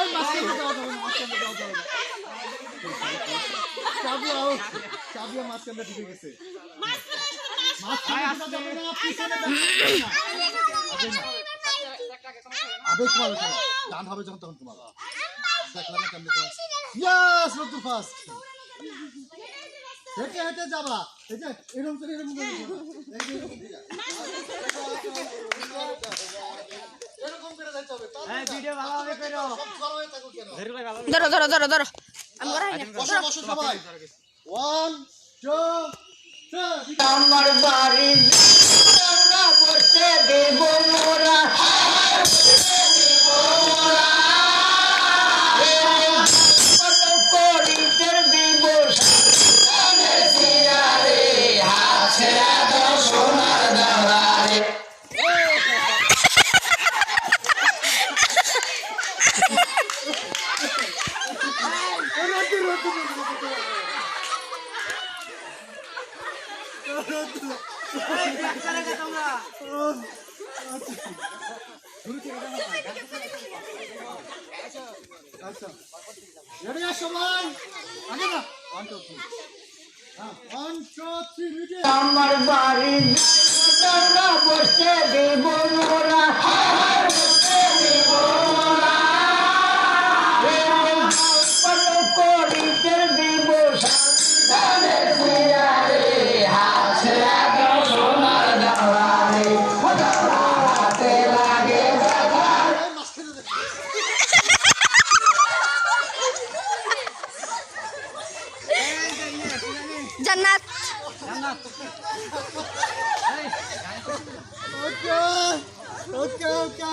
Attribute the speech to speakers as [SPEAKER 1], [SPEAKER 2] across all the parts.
[SPEAKER 1] এই মাঝখানে যাওয়া যাবে না, মাঝখানে যাওয়া যাবে না। চাবি out, চাবিও মাঝখানে ঢুকে গেছে। আবেগ তোমার। ডান হবে যখন তখন তোমার দেখলাম না কেমনে ইয়াস রোদ্দুর ফার্স্ট হেঁটে হেঁটে যাবা এই যে এরকম করে এরকম করে
[SPEAKER 2] ধরো ধরো ধরো ধরো আমি করাই না।
[SPEAKER 3] আমার বাড়ি বসতে দেব মোরা।
[SPEAKER 1] আচ্ছা। রেডি আর সবাই? আগে না। ওয়ান টু থ্রি হ্যাঁ ওয়ান টু থ্রি
[SPEAKER 3] আমার বাড়ি। বসতে দেব।
[SPEAKER 1] ওকে ওকে ওকে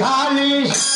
[SPEAKER 3] খালি
[SPEAKER 2] চিয়ার চিয়ার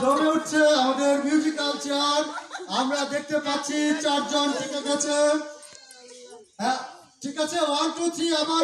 [SPEAKER 1] জমে উঠছে আমাদের মিউজিক্যাল চেয়ার আমরা দেখতে পাচ্ছি চারজন ঠিক আছে হ্যাঁ ঠিক আছে? ওয়ান টু থ্রি আবার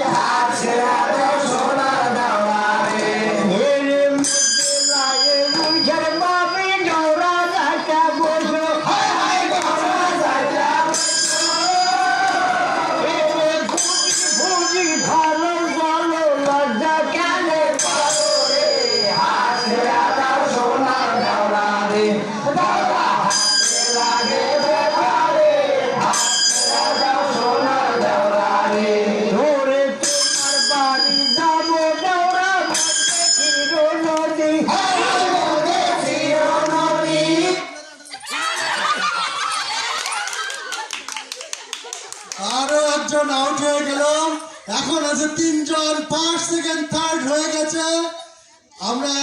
[SPEAKER 1] আরও একজন আউট হয়ে গেল। এখন আছে তিনজন ফার্স্ট সেকেন্ড থার্ড হয়ে গেছে। আমরা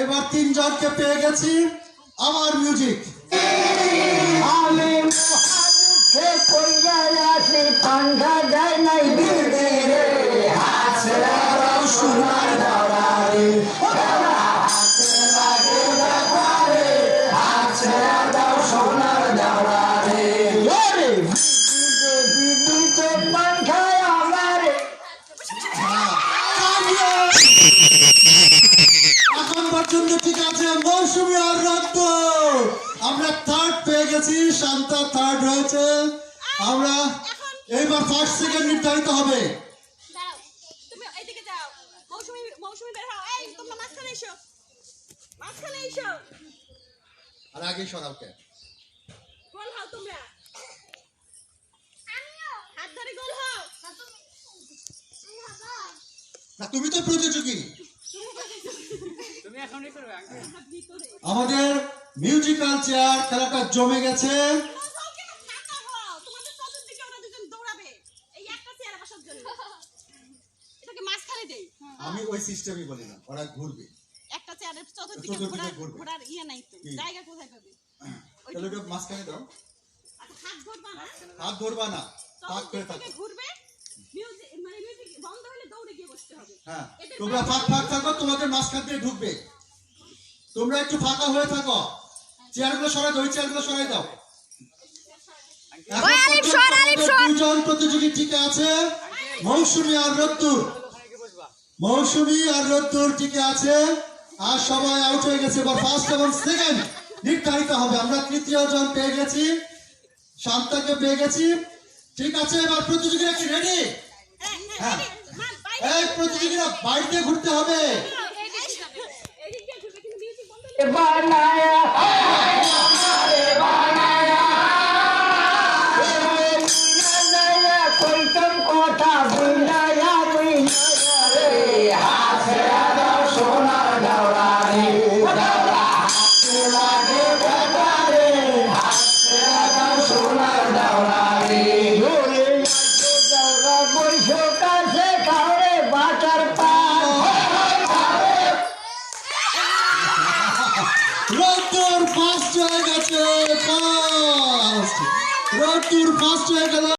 [SPEAKER 1] এবার তিনজনকে পেয়ে গেছি। আবার মিউজিক
[SPEAKER 3] আমি
[SPEAKER 1] থার্ড পেয়ে শান্তা থার্ড হয়েছে আমরা এইবার ফার্স্ট সেকেন্ড নির্ধারিত হবে। আর আগে
[SPEAKER 3] গোল হও তোমরা। হাত ধরে গোল হও।
[SPEAKER 1] না তুমি তো প্রতিযোগী। আমাদের মিউজিক্যাল চেয়ার খেলাটা জমে গেছে। আমি ওই সিস্টেমই বলি না, ওরা ঘুরবে।
[SPEAKER 3] একটা চেয়ারের চতুর্দিকে ঘোরার। ঘোরার ইয়ে নাই তো জায়গা কোথায় পাবে
[SPEAKER 1] তাহলে ওটা মাঝখানে দাও।
[SPEAKER 3] হাত ধরবা না,
[SPEAKER 1] হাত ধরবা না ফাঁক করে
[SPEAKER 3] চতুর্দিক
[SPEAKER 1] থাকো
[SPEAKER 3] থেকে ঘুরবে মিউজিক মানে মিউজিক বন্ধ হলে দৌড়ে গিয়ে বসতে হবে
[SPEAKER 1] হ্যাঁ তোমরা ফাঁক ফাঁক থাকো তোমাদের মাঝখান দিয়ে ঢুকবে। তোমরা একটু ফাঁকা হয়ে থাকো। চেয়ারগুলো সরাই দাও ওই চেয়ারগুলো সরাই দাও। দুজন প্রতিযোগী টিকে আছে মৌসুমী আর রত্তুর মৌসুমী আর রত্তুর টিকে আছে। আর সবাই আউট হয়ে গেছে এবার ফার্স্ট এবং সেকেন্ড নির্ধারিত হবে। আমরা তৃতীয় জন পেয়ে গেছি শান্তাকে পেয়ে গেছি। ঠিক আছে এবার প্রতিযোগীরা কি রেডি হ্যাঁ। এই প্রতিযোগীরা বাড়িতে ঘুরতে হবে
[SPEAKER 3] এদিক
[SPEAKER 1] রত্তুর ফার্স্ট হয়ে গেছে